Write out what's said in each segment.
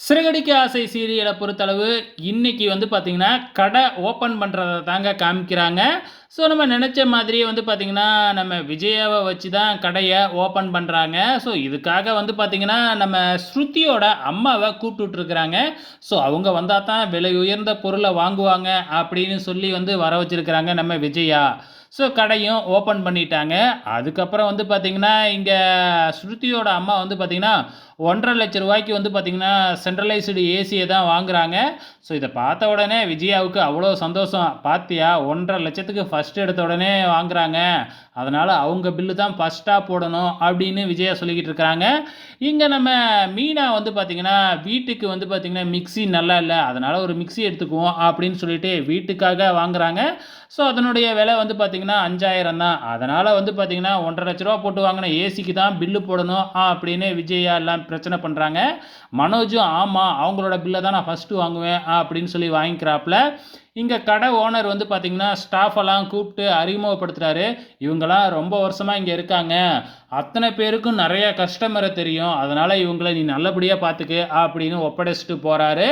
சிறகடிக்க ஆசை சீரியலை பொறுத்தளவு இன்றைக்கி வந்து பார்த்திங்கன்னா கடை ஓப்பன் பண்ணுறத தாங்க காமிக்கிறாங்க. ஸோ நம்ம நினச்ச மாதிரியே வந்து பார்த்திங்கன்னா நம்ம விஜயாவை வச்சு தான் கடையை ஓப்பன் பண்ணுறாங்க ஸோ இதுக்காக வந்து பார்த்திங்கன்னா நம்ம ஸ்ருதியோட அம்மாவை கூப்பிட்டுட்ருக்குறாங்க. ஸோ அவங்க வந்தால் தான் விலை உயர்ந்த பொருளை வாங்குவாங்க அப்படின்னு சொல்லி வந்து வர வச்சுருக்கிறாங்க நம்ம விஜயா. ஸோ கடையும் ஓப்பன் பண்ணிட்டாங்க. அதுக்கப்புறம் வந்து பார்த்திங்கன்னா இங்கே ஸ்ருதியோட அம்மா வந்து பார்த்திங்கன்னா ஒன்றரை லட்ச ரூபாய்க்கு வந்து பார்த்திங்கன்னா சென்ட்ரலைஸ்டு ஏசியை தான் வாங்குகிறாங்க ஸோ இதை பார்த்த உடனே விஜயாவுக்கு அவ்வளோ சந்தோஷம். பார்த்தியா ஒன்றரை லட்சத்துக்கு ஃபஸ்ட் எடுத்த உடனே வாங்குறாங்க. அதனால் அவங்க பில்லு தான் ஃபஸ்ட்டாக போடணும் அப்படின்னு விஜயா சொல்லிக்கிட்டு இருக்கிறாங்க. இங்கே நம்ம மீனா வந்து பார்த்திங்கன்னா வீட்டுக்கு வந்து பார்த்திங்கன்னா மிக்ஸி நல்லா இல்லை. அதனால் ஒரு மிக்ஸி எடுத்துக்குவோம் அப்படின்னு சொல்லிட்டு வீட்டுக்காக வாங்குறாங்க. ஸோ அதனுடைய விலை வந்து பார்த்திங்கன்னா அஞ்சாயிரம் தான். அதனால் வந்து பார்த்திங்கன்னா ஒன்றரை லட்ச ரூபா போட்டு வாங்கின ஏசிக்கு தான் பில்லு போடணும் அப்படின்னு விஜயா எல்லாம் பிரச்சனை பண்ணுறாங்க மனோஜும் ஆமாம் அவங்களோட பில்லை தான் நான் ஃபஸ்ட்டு வாங்குவேன் அப்படின்னு சொல்லி வாங்கிக்கிறாப்புல. இங்கே கடை ஓனர் வந்து பார்த்திங்கன்னா ஸ்டாஃபெல்லாம் கூப்பிட்டு அறிமுகப்படுத்துகிறாரு இவங்கெல்லாம் ரொம்ப வருஷமாக இங்கே இருக்காங்க. அத்தனை பேருக்கும் நிறைய கஸ்டமரை தெரியும். அதனால் இவங்கள நீ நல்லபடியாக பார்த்துக்கு அப்படின்னு ஒப்படைச்சிட்டு போகிறாரு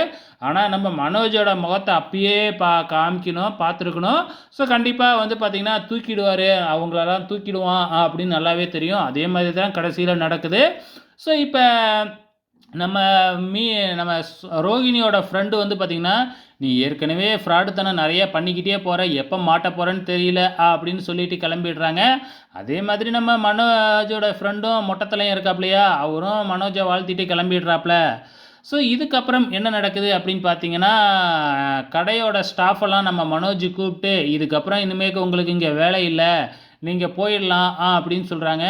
ஆனால் நம்ம மனோஜோட முகத்தை அப்பயே பா காமிக்கணும் பார்த்துருக்கணும் ஸோ கண்டிப்பாக வந்து பார்த்திங்கன்னா தூக்கிடுவார். அவங்களெல்லாம் தூக்கிடுவான் அப்படின்னு நல்லாவே தெரியும். அதே மாதிரி தான் கடைசியில் நடக்குது. ஸோ இப்போ நம்ம மீ நம்ம ரோகிணியோட ஃப்ரெண்டு வந்து பார்த்திங்கன்னா நீ ஏற்கனவே ஃப்ராடுத்தனம் நிறைய பண்ணிக்கிட்டே போகிற எப்போ மாட்ட போகிறேன்னு தெரியல அப்படின்னு சொல்லிட்டு கிளம்பிடுறாங்க. அதே மாதிரி நம்ம மனோஜோட ஃப்ரெண்டும் மொட்டத்தலையும் இருக்காப்லையா? அவரும் மனோஜை வாழ்த்திட்டு கிளம்பிடுறாப்ல. ஸோ இதுக்கப்புறம் என்ன நடக்குது அப்படின்னு பார்த்தீங்கன்னா கடையோட ஸ்டாஃபெல்லாம் நம்ம மனோஜ் கூப்பிட்டு இதுக்கப்புறம் இனிமேக்கு உங்களுக்கு இங்கே வேலை இல்லை. நீங்கள் போயிடலாம் ஆ அப்படின்னு சொல்கிறாங்க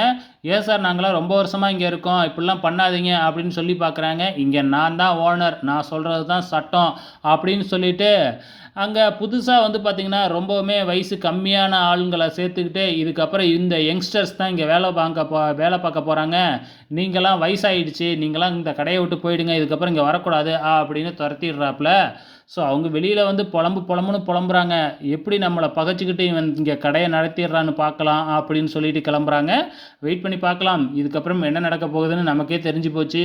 ஏன் சார் நாங்களாம் ரொம்ப வருஷமாக இங்கே இருக்கோம். இப்படிலாம் பண்ணாதீங்க அப்படின்னு சொல்லி பார்க்குறாங்க. இங்கே நான் தான் ஓனர் நான் சொல்கிறது தான் சட்டம் அப்படின்னு சொல்லிட்டு அங்கே புதுசாக வந்து பார்த்திங்கன்னா ரொம்பவுமே வயசு கம்மியான ஆளுங்களை சேர்த்துக்கிட்டு இதுக்கப்புறம் இந்த யங்ஸ்டர்ஸ் தான் இங்கே வேலை பார்க்க போ வேலை பார்க்க போகிறாங்க நீங்களாம் வயசாயிடுச்சு நீங்களாம் இந்த கடையை விட்டு போயிடுங்க இதுக்கப்புறம் இங்கே வரக்கூடாது ஆ அப்படின்னு துரத்திடுறாப்புல. ஸோ அவங்க வெளியில் வந்து புலம்பு புலம்புன்னு புலம்புறாங்க. எப்படி நம்மளை பகைச்சிக்கிட்டு இவன் இங்கே கடையை நடத்திடுறான்னு பார்க்கலாம் அப்படின்னு சொல்லிட்டு கிளம்புறாங்க. வெயிட் பண்ணி பார்க்கலாம். இதுக்கப்புறம் என்ன நடக்க போகுதுன்னு நமக்கே தெரிஞ்சு போச்சு.